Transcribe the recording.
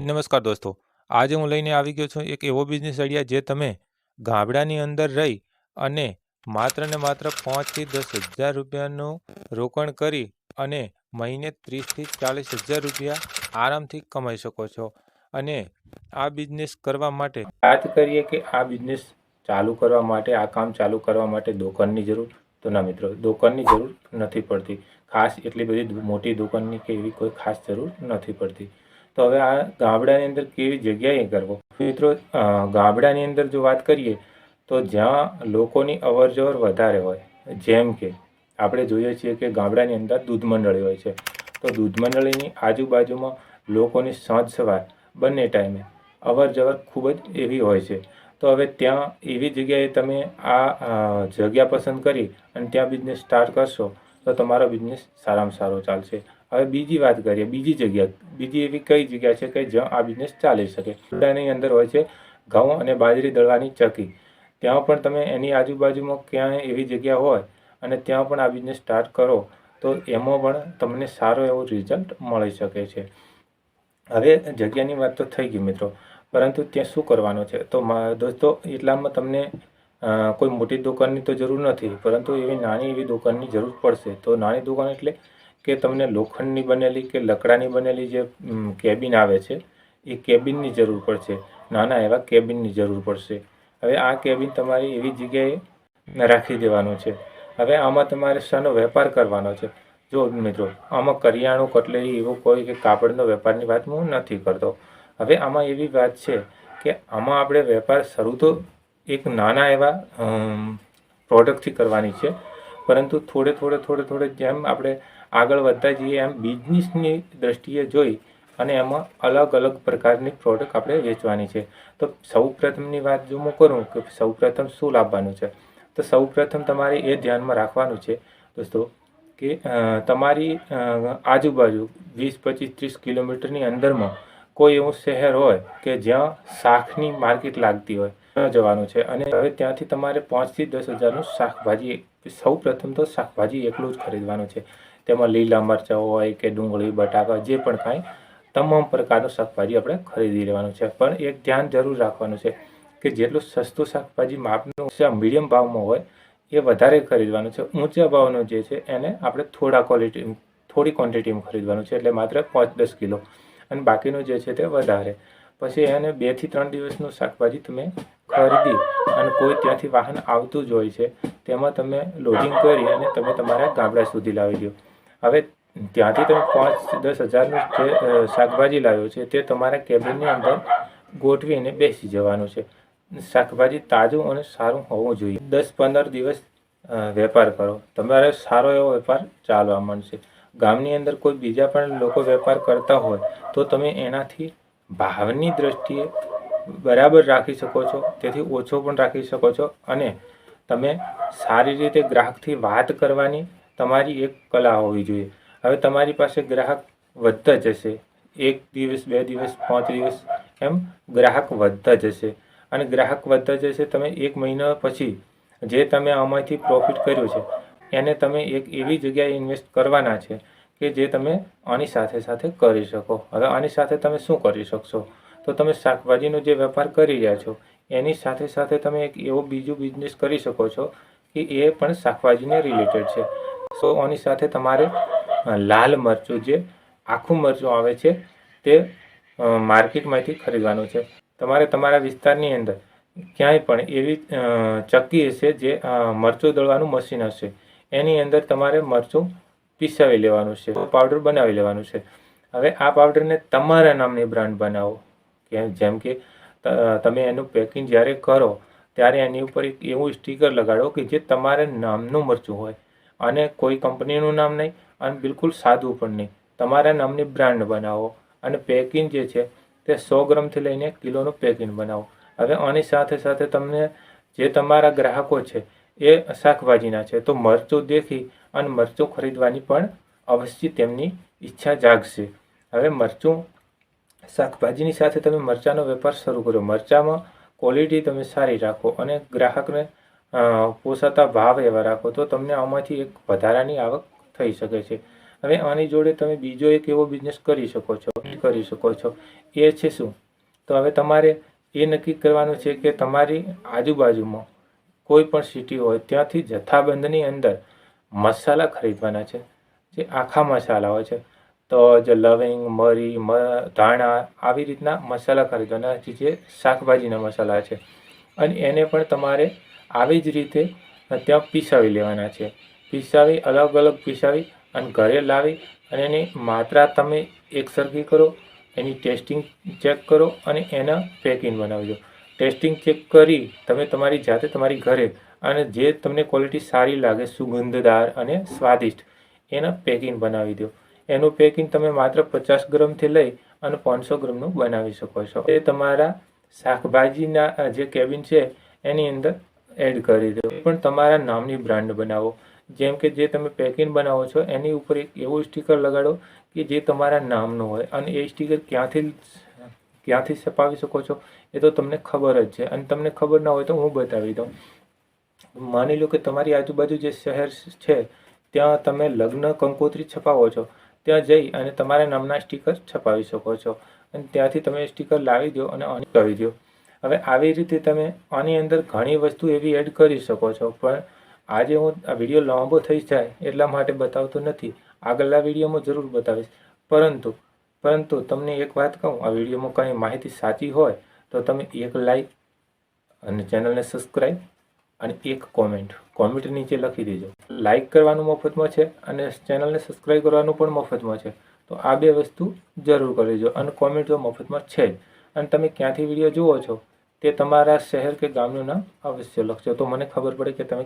નમસ્કાર દોસ્તો. આજે હું લઈને આવી ગયો છું એક એવો બિઝનેસ આઈડિયા જે તમે ગામડાની અંદર રહી અને માત્ર ને માત્ર પાંચથી દસ હજાર રૂપિયાનું રોકાણ કરી અને મહિને ત્રીસથી ચાલીસ હજાર રૂપિયા આરામથી કમાઈ શકો છો. અને આ બિઝનેસ કરવા માટે વાત કરીએ કે આ બિઝનેસ ચાલુ કરવા માટે, આ કામ ચાલુ કરવા માટે દુકાનની જરૂર તો ના મિત્રો, દુકાનની જરૂર નથી પડતી. ખાસ એટલી બધી મોટી દુકાનની કે એવી કોઈ ખાસ જરૂર નથી પડતી. તો હવે આ ગામડાની અંદર કેવી જગ્યાએ કરવો? મિત્રો ગાબડાની અંદર જો વાત કરીએ, તો જ્યાં લોકોની અવરજવર વધારે હોય, જેમ કે આપણે જોઈએ છીએ કે ગામડાની અંદર દૂધ મંડળી હોય છે. તો દૂધ મંડળીની આજુબાજુમાં લોકોની સાંજ સવાર બંને ટાઈમે અવર જવર ખૂબ જ એવી હોય છે. તો હવે ત્યાં એવી જગ્યાએ તમે આ જગ્યા પસંદ કરી અને ત્યાં બિઝનેસ સ્ટાર્ટ કરશો, તો તમારો બિઝનેસ સારામાં સારો ચાલશે. હવે બીજી વાત કરીએ, બીજી જગ્યા, બીજી એવી કઈ જગ્યા છે કે જ્યાં આ બિઝનેસ ચાલી શકે? ગામડાની અંદર હોય છે ઘઉં અને બાજરી દળવાની ચકી. ત્યાં પણ તમે એની આજુબાજુમાં ક્યાંય એવી જગ્યા હોય અને ત્યાં પણ આ બિઝનેસ સ્ટાર્ટ કરો, તો એમાં પણ તમને સારો એવો રિઝલ્ટ મળી શકે છે. હવે જગ્યાની વાત તો થઈ ગઈ મિત્રો, પરંતુ ત્યાં શું કરવાનું છે? તો દોસ્તો, એટલામાં તમને કોઈ મોટી દુકાનની તો જરૂર નથી, પરંતુ એવી નાની એવી દુકાનની જરૂર પડશે. તો નાની દુકાન એટલે કે તમને લોખંડની બનેલી કે લકડાની બનેલી જે કેબિન આવે છે, એ કેબિનની જરૂર પડશે. નાના એવા કેબિનની જરૂર પડશે. હવે આ કેબિન તમારી એવી જગ્યાએ રાખી દેવાનું છે. હવે આમાં તમારે શાનો વેપાર કરવાનો છે. જો મિત્રો, આમાં કરિયાણું, કટલેરી એવો કોઈ કે કાપડનો વેપારની વાત હું નથી કરતો. હવે આમાં એવી વાત છે કે આમાં આપણે વેપાર શરૂ તો એક નાના એવા પ્રોડક્ટથી કરવાની છે. પરંતુ થોડે થોડે થોડે થોડે જેમ આપણે આગળ વધતા જઈએ એમ બિઝનેસની દ્રષ્ટિએ જોઈ અને એમાં અલગ અલગ પ્રકારની પ્રોડક્ટ આપણે વેચવાની છે. તો સૌ પ્રથમની વાત જો હું કરું કે સૌ પ્રથમ શું લાવવાનું છે? તો સૌ પ્રથમ તમારે એ ધ્યાનમાં રાખવાનું છે દોસ્તો કે તમારી આજુબાજુ વીસ, પચીસ, ત્રીસ કિલોમીટરની અંદરમાં કોઈ એવું શહેર હોય કે જ્યાં શાકની માર્કેટ લાગતી હોય જવાનું છે. અને હવે ત્યાંથી તમારે પાંચથી દસ હજારનું શાકભાજી સૌ પ્રથમ તો શાકભાજી એકલું જ ખરીદવાનું છે. તેમાં લીલા મરચાં હોય કે ડુંગળી, બટાકા, જે પણ કાંઈ, તમામ પ્રકારનું શાકભાજી આપણે ખરીદી લેવાનું છે. પણ એક ધ્યાન જરૂર રાખવાનું છે કે જેટલું સસ્તું શાકભાજી માપનું મીડિયમ ભાવમાં હોય, એ વધારે ખરીદવાનું છે. ઊંચા ભાવનો જે છે, એને આપણે થોડા ક્વોલિટી થોડી ક્વોન્ટિટીમાં ખરીદવાનું છે. એટલે માત્ર પાંચ દસ કિલો. અને બાકીનું જે છે તે વધારે. પછી એને બેથી ત્રણ દિવસનું શાકભાજી તમે ખરીદી અને કોઈ ત્યાંથી વાહન આવતું જ હોય છે, તેમાં તમે લોડિંગ કરી અને તમે તમારા ગામડા સુધી લાવી દો હવે ત્યાંથી તમે પાંચ દસ હજારનું જે શાકભાજી લાવ્યો છે, તે તમારા કેબિનની અંદર ગોઠવીને બેસી જવાનું છે. શાકભાજી તાજું અને સારું હોવું જોઈએ. દસ પંદર દિવસ વેપાર કરો. તમારે સારો એવો વેપાર ચાલવા માંડશે. ગામની અંદર કોઈ બીજા પણ લોકો વેપાર કરતા હોય, તો તમે એનાથી ભાવની દ્રષ્ટિએ બરાબર રાખી શકો છો, તેથી ઓછો પણ રાખી શકો છો અને તમે સારી રીતે ગ્રાહકથી વાત કરવાની તમારી એક કલા હોવી જોઈએ. હવે તમારી પાસે ગ્રાહક વધતા જશે. એક દિવસ, બે દિવસ, પાંચ દિવસ, એમ ગ્રાહક વધતા જશે. અને ગ્રાહક વધતા જશે તમે એક મહિના પછી જે તમે આમાંથી પ્રોફિટ કર્યું છે, એને તમે એક એવી જગ્યાએ ઇન્વેસ્ટ કરવાના છે કે જે તમે આની સાથે સાથે કરી શકો. હવે આની સાથે તમે શું કરી શકશો? તો તમે શાકભાજીનો જે વેપાર કરી રહ્યા છો, એની સાથે સાથે તમે એક એવો બીજો બિઝનેસ કરી શકો છો કે એ પણ શાકભાજીને રિલેટેડ છે. સો આની સાથે તમારે લાલ મરચું જે આખું મરચું આવે છે, તે માર્કેટમાંથી ખરીદવાનું છે. તમારે તમારા વિસ્તારની અંદર ક્યાંય પણ એવી ચક્કી હશે જે મરચું દળવાનું મશીન હશે, એની અંદર તમારે મરચું પીસાવી લેવાનું છે, પાવડર બનાવી લેવાનું છે. હવે આ પાવડરને તમારા નામની બ્રાન્ડ બનાવો. કે જેમ કે તમે એનું પેકિંગ જ્યારે કરો, ત્યારે એની ઉપર એક એવું સ્ટીકર લગાડો કે જે તમારે નામનું મરચું હોય. અને કોઈ કંપનીનું નામ નહીં અને બિલકુલ સાદું પણ નહીં. તમારા નામની બ્રાન્ડ બનાવો અને પેકિંગ જે છે તે સો ગ્રામથી લઈને કિલોનું પેકિંગ બનાવો. હવે આની સાથે સાથે તમને જે તમારા ગ્રાહકો છે એ શાકભાજીના છે તો મરચું દેખી અને મરચું ખરીદવાની પણ અવશ્ય તેમની ઈચ્છા જાગશે. હવે મરચું શાકભાજીની સાથે તમે મરચાંનો વેપાર શરૂ કરો મરચાંમાં ક્વોલિટી તમે સારી રાખો અને ગ્રાહકને પોસાતા ભાવ એવા રાખો તો તમને આમાંથી એક વધારાની આવક થઈ શકે છે. હવે આની જોડે તમે બીજો એક એવો બિઝનેસ કરી શકો છો, કરી શકો છો. એ છે શું? તો હવે તમારે એ નક્કી કરવાનું છે કે તમારી આજુબાજુમાં કોઈ પણ સિટી હોય, ત્યાંથી જથ્થાબંધની અંદર મસાલા ખરીદવાના છે, જે આખા મસાલા હોય છે. તો જે લવિંગ, મરી, મ, ધાણા આવી રીતના મસાલા ખરીદવાના જે શાકભાજીના મસાલા છે. અને એને પણ તમારે આવી જ રીતે ત્યાં પીસાવી લેવાના છે. પીસાવી, અલગ અલગ પીસાવી અને ઘરે લાવી અને એની માત્રા તમે એકસરખી કરો, એની ટેસ્ટિંગ ચેક કરો અને એના પેકિંગ બનાવજો. ટેસ્ટિંગ ચેક કરી તમે તમારી જાતે તમારી ઘરે અને જે તમને ક્વોલિટી સારી લાગે, સુગંધદાર અને સ્વાદિષ્ટ, એના પેકિંગ બનાવી દો. એનું પેકિંગ તમે માત્ર પચાસ ગ્રામથી લઈ અને પાંચસો ગ્રામનું બનાવી શકો છો. એ તમારા શાકભાજીના જે કેબિન છે, એની અંદર એડ કરી દો. પણ તમારા નામની બ્રાન્ડ બનાવો. જેમ કે જે તમે પેકિંગ બનાવો છો, એની ઉપર એક એવું સ્ટીકર લગાડો કે જે તમારા નામનું હોય. અને એ સ્ટીકર ક્યાંથી ક્યાંથી છપાવી શકો છો, એ તો તમને ખબર જ છે. અને તમને ખબર ના હોય તો હું બતાવી દઉં. માની લો કે તમારી આજુબાજુ જે શહેર છે, ત્યાં તમે લગ્ન કંકોત્રી છપાવો છો. ત્યાં જઈ અને તમારા નામના સ્ટીકર છપાવી શકો છો. અને ત્યાંથી તમે સ્ટીકર લાવી દો અને ઓન કરી દો. હવે આવી રીતે તમે આની અંદર ઘણી વસ્તુ એવી એડ કરી શકો છો. પણ આજે હું આ વીડિયો લાંબો થઈ જાય એટલા માટે બતાવતો નથી. આગળના વિડીયોમાં જરૂર બતાવીશ. પરંતુ પરંતુ તમને એક વાત કહું, આ વિડીયોમાં કંઈ માહિતી સાચી હોય તો તમે એક લાઈક અને ચેનલને સબસ્ક્રાઈબ અને એક કોમેન્ટ કોમેન્ટ નીચે લખી દેજો. લાઈક કરવાનું મફતમાં છે અને ચેનલને સબસ્ક્રાઈબ કરવાનું પણ મફતમાં છે. તો આ બે વસ્તુ જરૂર કરી દેજો અને કોમેન્ટ તો મફતમાં છે જ. અને તમે ક્યાંથી વીડિયો જુઓ છો? તે તમારા શહેર કે ગામનું નામ અવશ્ય લખજો. તો મને ખબર પડે કે તમે